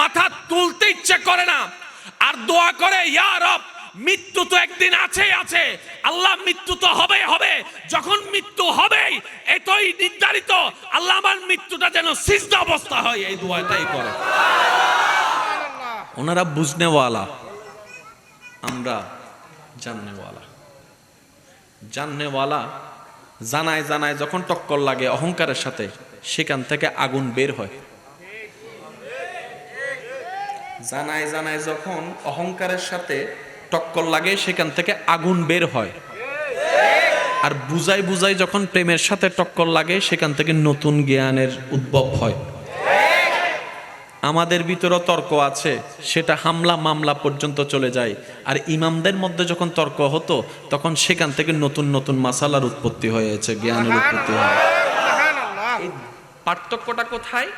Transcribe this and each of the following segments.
মাথা তুলতে ইচ্ছে করে না। আর দোয়া করে ইয়া রব মৃত্যু তো একদিন আছে আছে। আল্লাহ মৃত্যু তো হবে হবে। যখন মৃত্যু হবে এতই নির্ধারিত আল্লাহ আমার মৃত্যুটা যেন সিজদা অবস্থা হয়। এই দোয়াটাই করে। ওনারা বুঝনেওয়ালা। আমরা জাননেওয়ালা। জাননেওয়ালা জানায় জানায় যখন টক্কর লাগে অহংকারের সাথে সেখান থেকে আগুন বের হয়। জানায় জানায় যখন অহংকারের সাথে টক্কর লাগে, সেখান থেকে আগুন বের হয়। আর বুঝাই বুঝাই যখন প্রেমের সাথে টক্কর লাগে, সেখান থেকে নতুন জ্ঞানের উদ্ভব হয়। আমাদের ভিতরেও তর্ক আছে, সেটা হামলা মামলা পর্যন্ত চলে যায়। আর ইমামদের মধ্যে যখন তর্ক হতো, তখন সেখান থেকে নতুন নতুন মাসালার উৎপত্তি হয়েছে, জ্ঞানের উৎপত্তি হয় পার্থক্যটা কোথায়?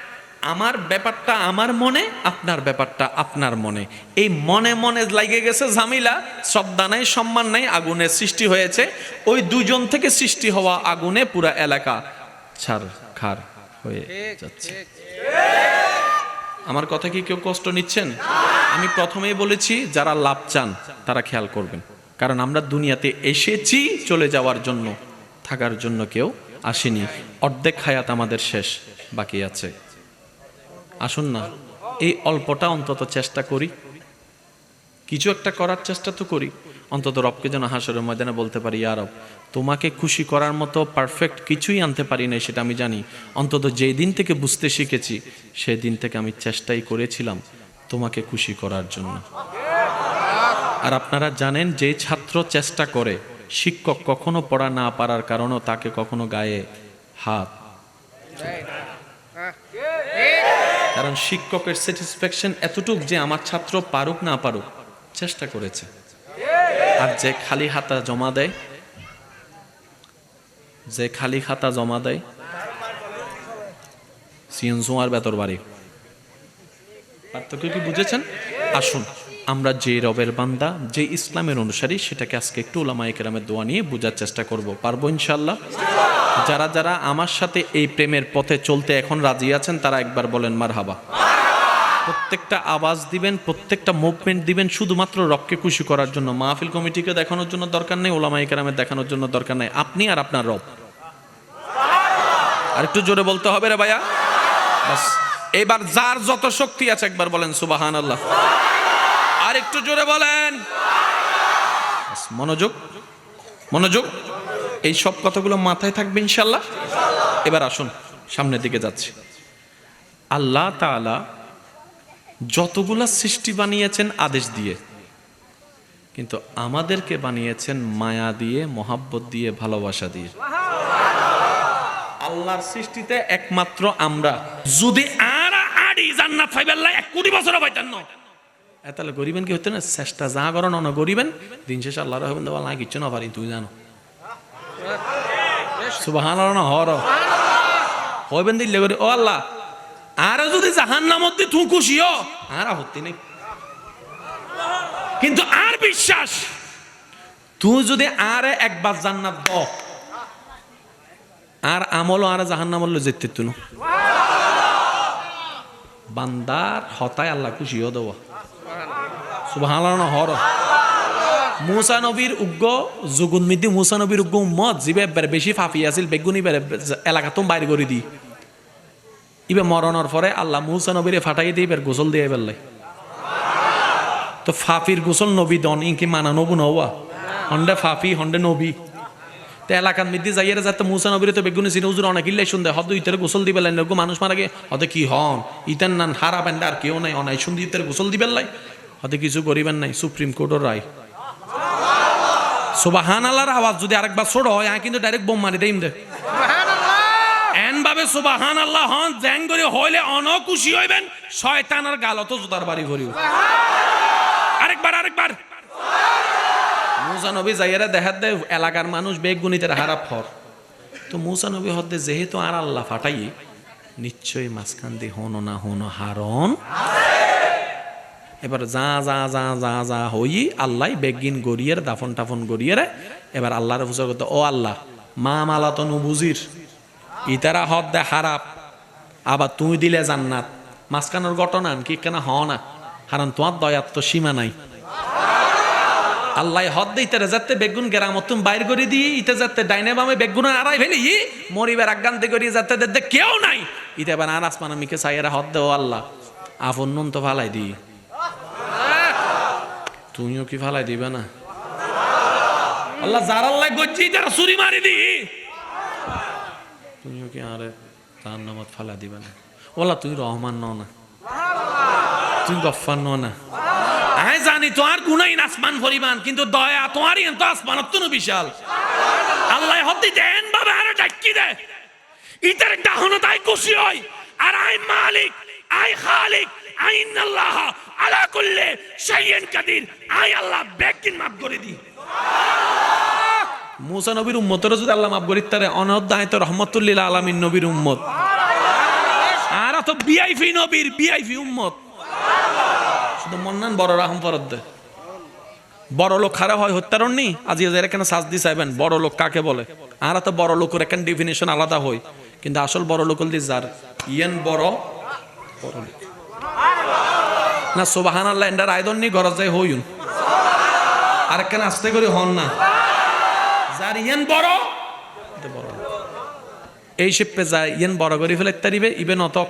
আমার ব্যাপারটা আমার মনে, আপনার ব্যাপারটা আপনার মনে। এই মনে মনে লাগে গেছে ঝামিলা শ্রদ্ধা নাই সম্মান নাই আগুনের সৃষ্টি হয়েছে। ওই দুজন থেকে সৃষ্টি হওয়া আগুনে পুরা এলাকা ছাড় খার হয়ে যাচ্ছে। আমার কথা কি কেউ কষ্ট নিচ্ছেন? আমি প্রথমেই বলেছি, যারা লাভ চান, তারা খেয়াল করবেন। কারণ আমরা দুনিয়াতে এসেছি, চলে যাওয়ার জন্য, থাকার জন্য কেউ আসেনি। অর্ধেক হায়াত আমাদের শেষ, বাকি আছে। আসুন না, এই অল্পটা অন্তত চেষ্টা করি। কিছু একটা করার চেষ্টা তো করি। অন্তত রবকে যেন হাসরের ময়দানে বলতে পারি আর রব, তোমাকে খুশি করার মতো পারফেক্ট কিছুই আনতে পারি না সেটা আমি জানি। অন্তত যেই দিন থেকে বুঝতে শিখেছি, সেই দিন থেকে আমি চেষ্টাই করেছিলাম তোমাকে খুশি করার জন্য। আর আপনারা জানেন যে ছাত্র চেষ্টা করে, শিক্ষক কখনো পড়া না পারার কারণেও তাকে কখনো গায়ে হাত কারণ শিক্ষকের স্যাটিসফ্যাকশন এতটুক যে আমার ছাত্র পারুক না পারুক, চেষ্টা করেছে। আর যে খালি হাতা জমা দেয়, যে খালি খাতা জমা দেয় সিএনজোয়ার বেতর বাড়ি। পার্থক্য কি বুঝেছেন? আসুন, আমরা যে রবের বান্দা, যে ইসলামের অনুসারী, সেটাকে আজকে একটু ওলামায়ে কেরামের দোয়া নিয়ে বোঝার চেষ্টা করব। পারব ইনশাল্লাহ যারা যারা আমার সাথে এই প্রেমের পথে চলতে এখন রাজি আছেন, তারা একবার বলেন মার হাবা প্রত্যেকটা আওয়াজ দিবেন, প্রত্যেকটা মুভমেন্ট দিবেন, শুধুমাত্র রবকে খুশি করার জন্য। মাহফিল কমিটিকে দেখানোর জন্য দরকার নেই ওলামাই কেরামের দেখানোর জন্য দরকার নেই। আপনি আর আপনার রব। আর একটু জোরে বলতে হবে রে ভাইয়া। বাস। এবার যার যত শক্তি আছে, একবার বলেন সুবাহান আল্লাহ আর একটু জোরে বলেন। মনোযোগ। মনোযোগ। এই সব কথাগুলো মাথায় থাকবে ইনশাল্লাহ এবার আসুন, সামনের দিকে যাচ্ছি। আল্লাহ তাআলা যতগুলা সৃষ্টি বানিয়েছেন আদেশ দিয়ে, কিন্তু আমাদেরকে বানিয়েছেন মায়া দিয়ে, মহাব্বত দিয়ে, ভালোবাসা দিয়ে। আল্লাহর সৃষ্টিতে একমাত্র আমরা। যদি আর এক বছর পাইতেন না। এ তাহলে গরিবেন কি হইতে না চেষ্টা যা করো না গরিবেন। দিন শেষে আল্লাহ রহমান দেওয়া না কিচ্ছু না পারি, তুই জানো। সুবাহান হর। হইবেন দিল্লে করি ও আল্লাহ, আর যদি জাহান নামত দিয়ে তুই খুশি হ, আর হতে নেই। কিন্তু আর বিশ্বাস, তুই যদি আর একবার জান্নাত দ, আর আমল আর জাহান নামল যেতে তুনো বান্দার হতায় আল্লাহ খুশি হ দেওয়া। না হর। মুসা নবীর উগ্র যুগুন্মিতি মুসা নবীর উগ্র উম্মত, যিবে বের বেশি ফাফি আছিল, বেগুনি এলাকা তো বাইর করে দি। ইবে মরণের পরে আল্লাহ মুসা নবীরে ফাটাই দিয়ে এবার গোসল দিয়ে বেললাই তো ফাফির গোসল নবী দন, ইনকি মানা নবু নওয়া। হন্ডে ফাফি, হন্ডে নবী। তো এলাকার মধ্যে যাইয়ের যাতে মুসা নবীরে তো বেগুনি সিনে উজুর অনেক ইল্লাই শুনতে হদ ইতারে গোসল দিবে লাই, নগো মানুষ মারা গে হতে কি হন? ইতার নান হারা ব্যান্ড আর কেউ নাই, অনাই শুনতে ইতারে গোসল দিবেন লাই। হতে কিছু করিবেন নাই, সুপ্রিম কোর্টের রায়। সুবাহান আল্লাহর আওয়াজ যদি আরেকবার ছোট হয় হ্যাঁ কিন্তু ডাইরেক্ট বোম মারি দেইম দে। এন ভাবে সুবাহান আল্লাহ হন জ্যাং করে হইলে অন খুশি হইবেন শয়তানের গালত জুতার বাড়ি ভরিও আরেকবার আরেকবার। মুসা নবী যাইয়ারা দেখাত দে এলাকার মানুষ বেগুনিতে হারা। ফর তো মুসা নবী হদ্দে যেহেতু আর আল্লাহ ফাটাই নিশ্চয়ই মাঝখান দিয়ে হনো না হনো হারন এবার যা যা যা যা যা হই আল্লাহ বেগিন গড়িয়ে দাফন টাফন গড়িয়ে এবার আল্লাহর পুজো করতে ও আল্লাহ, মা মালা তো বুঝির ইতারা হদ দে হারাপ, আবার তুই দিলে জান্নাত, মাঝখানের ঘটনা কি কেন হ না, কারণ তোমার দয়ার তো সীমা নাই। আল্লাহ হদ দে ইতারে যাতে বেগুন গেরামতুন বাইর করে দিয়ে ইতে যাতে ডাইনে বামে বেগুন আড়াই ফেলি মরিবার আগান্তে করি যাতে দেখতে কেউ নাই। ইতে এবার আর আসমান মিকে চাইয়ারা হদ দেও আল্লাহ আপন নুন তো ফালাই দি। তুমিও কি ফালাই দিবে না? আল্লাহ যার আল্লাহ গজ্জি তারা চুরি মারি দি। তুমিও কি আরে তার নামত ফালা দিবে না? ওলা তুই রহমান ন না। তুই গফার ন। না জানি তোমার গুণাই আসমান পরিমাণ কিন্তু দয়া তোমারই তো আসমান অত্যন্ত বিশাল। আল্লাহ হতে দেন বাবা, আরে ডাকি দে। ইতার ডাহনো তাই খুশি হয় আর আই মালিক আই খালিক আইন আল্লাহ আলা কুল্লে শাইইন কাদির। আই আল্লাহ বেকিন মাফ করে দি। মুসা নবীর উম্মতের যদি আল্লাহ মাফ করি তারে অনদায় তো রহমতুল্লিল আলামিন নবীর উম্মত। আর তো বিআইপি নবীর বিআইপি উম্মত। শুধু মন্নান বড় রাহম ফরত দে। বড় লোক খারাপ হয় হত্যারণ নি আজ এর কেন সাজ দি চাইবেন? বড় লোক কাকে বলে? আর তো বড় লোকের একটা ডিফিনেশন আলাদা হয়। কিন্তু আসল বড় লোক যার ইয়েন বড় বড় লোক। না সোবাহান আল্লাহ এন্ডার আয়দন নি গরজ যাই হইউন আর কেন আস্তে করে হন না। যার ইয়েন বড় বড় এই শিপে যায় ইয়েন বড় করে ফেলে তারিবে ইবেন অতক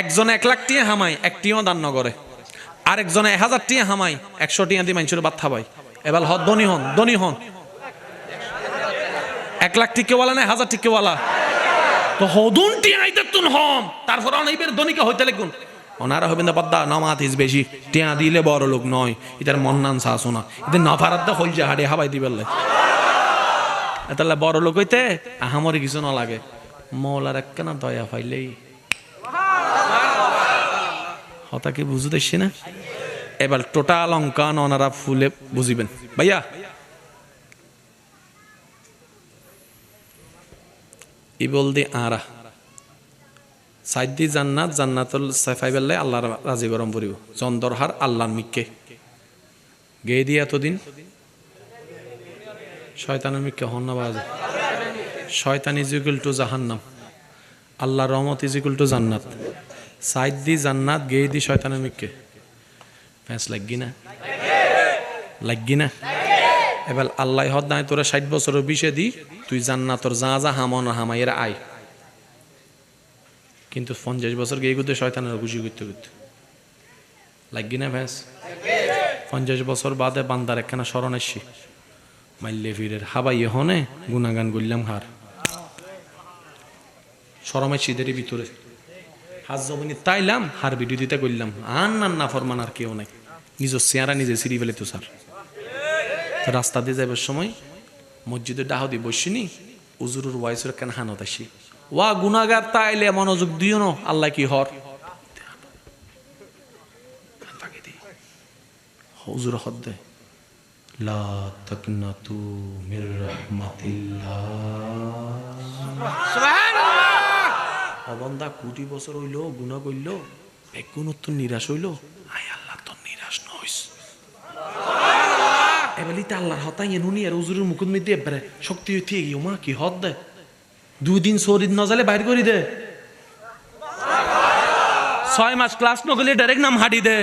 একজনে এক লাখ টিয়া হামাই একটিও দান নগরে। আরেকজনে এক হাজার টিয়া হামাই একশো টিয়া দিয়ে মানুষের বাদ থাবাই। এবার হ ধনী হন ধনী হন। এক লাখ টিকেওয়ালা না হাজার টিকেওয়ালা? তো হদুন টিয়া আইতে তুন হম। তারপর অনেকের ধনীকে হইতে লাগুন ওনারা হবেন না পদ্মা নমাত ইস বেশি। টিয়া দিলে বড় লোক নয়। এটার মন্নান শাসু না এদের নফারাত দা হইল হাড়ে হাবাই দিবেলে তাহলে বড় লোক হইতে আহামরি কিছু না লাগে। মৌলার একখানা দয়া পাইলেই। হতা কি বুঝতে দেখছি না? এবার টোটাল অঙ্কান ওনারা ফুলে বুঝিবেন। ভাইয়া ই বলদি আরা। সাইদি জান্নাত, জান্নাতুল সাফাই বেল্লাই আল্লাহর রাজি গরম পড়িব চন্দরহার আল্লাহর মিককে। গেয়ে দিয়ে এতদিন। শয়তানের মিককে বাজে শয়তান ইজ ইকুয়াল টু জাহান্নাম। আল্লাহর রহমত ইজ ইকুয়াল টু জান্নাত। সাইদ দি জান্নাত, গেয়ে দি শয়তানের মিককে। ফ্যাঁস লাগি না। লাগি না। এবার আল্লাহ হদ নাই, তোরা ষাট বছরের বিষে দি, তুই জান্নাতর যা যা হামন হামাইয়ের আয়। কিন্তু পঞ্চাশ বছর গিয়ে করতে শয়তানের খুশি করতে করতে। লাগি না ভ্যাস পঞ্চাশ বছর বাদে বান্দার একখানা স্মরণ আসছি মাইলে ফিরের হাবাইয়ে হনে গুনাগান করলাম হার। সরমাই শীতের ভিতরে। হাজ জমিনি তাইলাম, হার ভিডিও দিতে করলাম। আন না না ফরমান আর কেউ নাই। নিজের চেয়ারা নিজে সিঁড়ি ফেলে তো স্যার। রাস্তা দিয়ে যাবার সময় মসজিদের ডাহদি বসিনি, উজুরুর ওয়াইসুর কেন হানত আসি? ওয়া গুনাগার তাইলে মনোযোগ দিও না, আল্লাহ কি হর? হুজুর হদ দে লা তাকনাতু মির রাহমাতিল্লাহ। অবন্দা কোটি বছর হইল গুণা কইল বেগুন তোর নিরাশ হইল আয় আল্লাহ তোর নিরাশ নইস এবারে তা আল্লাহর হতাই এনুনি আর উজুরের মুকুট মধ্যে এবারে শক্তি হইতে গিয়ে মা কি হদ দে দুই দিন শরীর ন জালে বাইর করি দে ছয় মাস ক্লাস নগলে ডাইরেক্ট নাম হাঁটি দে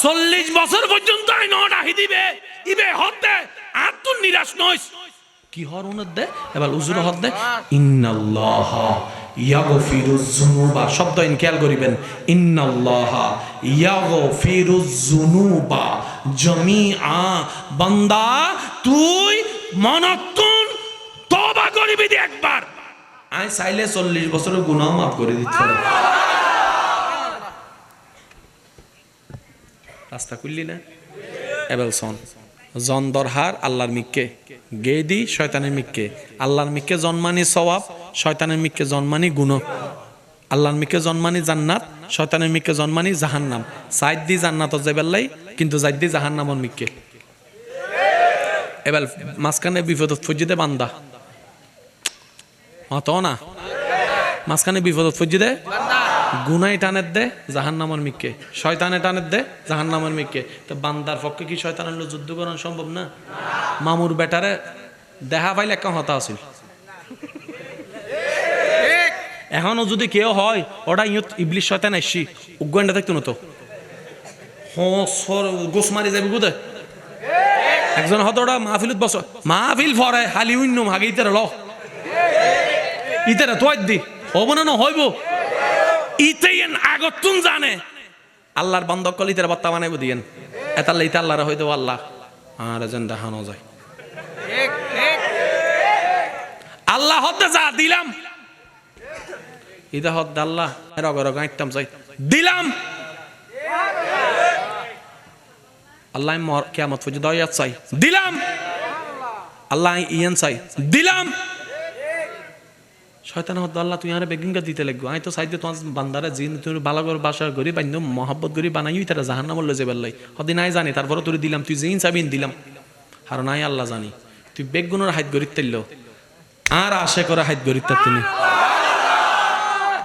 চল্লিশ বছর পর্যন্ত দিবে ইবে হদ দে আর তোর নিরাশ নইস কি হর উনত দে এবার উজুর হদ দে ইন্নাল্লাহ ইয়াগফিরুজ যুনুবা শব্দ ইন খেয়াল করিবেন ইন্নাল্লাহ ইয়াগফিরুজ যুনুবা জামিআ, বান্দা, তুই মনতুন তওবা করিবি একবার। আই চাইলে চল্লিশ বছরের গুনাহ মাফ করে দিতে রাস্তা খুললি না? এবেলসন জন্দরহার আল্লাহর মিককে। গেদি শয়তানের মিককে। আল্লাহর মিককে জন্মানি সওয়াব, শয়তানের মিককে জন্মানি গুণ আল্লাহর মিককে জন্মানি জান্নাত, শয়তানের মিককে জন্মানি জাহান্নাম। সাইদ দি জান্নাত জেবেল্লাই কিন্তু জাইদ জাহান জাহান্নামর মিককে এবার মাঝখানে বিপদত ফজিদে বান্দা। অত না? মাঝখানে বিপদত ফজিদে? গুনাই টানের দে, জাহান নামের মিককে শয়তানে টানের দে, জাহান নামের মিককে তো বান্দার পক্ষে কি শয়তানের লোক যুদ্ধ করানো সম্ভব না? মামুর বেটারে দেখা পাইলে একটা হতা আছিল। এখনও যদি কেউ হয়, ওটা ইবলিশ শয়তান আসছি উগ্গন্ডা থাকতো না তো? হসর গোস মারি যাবি বুঝে একজন হয়তো ওটা মাহফিলত বস মাহফিল ফরে হালি উন্য হাগে ইতারে ল ইতারে তো দি। হব না না হইব ইতেই আগত তুন জানে। আল্লাহর বন্ধ কল ইতারে বাত্তা বানাইব দিয়েন। এতাল্লা ইতা আল্লাহর হইতো আল্লাহ। আর যেন দেখানো যায়। আল্লাহ হতে যা, দিলাম। ইদা হদ আল্লাহ। রগ রগ আইতাম চাই দিলাম। আল্লাহ কেমত ফুজি দয়াত চাই। দিলাম। আল্লাহ ইয়ান চাই। দিলাম। শয়তান হদ আল্লাহ তুই আরে বেগিনকা দিতে লাগবো। আমি তো চাইতে তোমার বান্দারে জিন তুমি ভালো করে বাসা করি বান্ধব মহব্বত করি বানাই তারা জাহান নাম লয়ে যাবার লাই হদিন নাই জানি তারপরে তোর দিলাম তুই জিন চাবিন দিলাম। আর নাই আল্লাহ জানি। তুই বেগুনের হাত গরিত তাইল আর আশে করে হাত গরিত তুমি।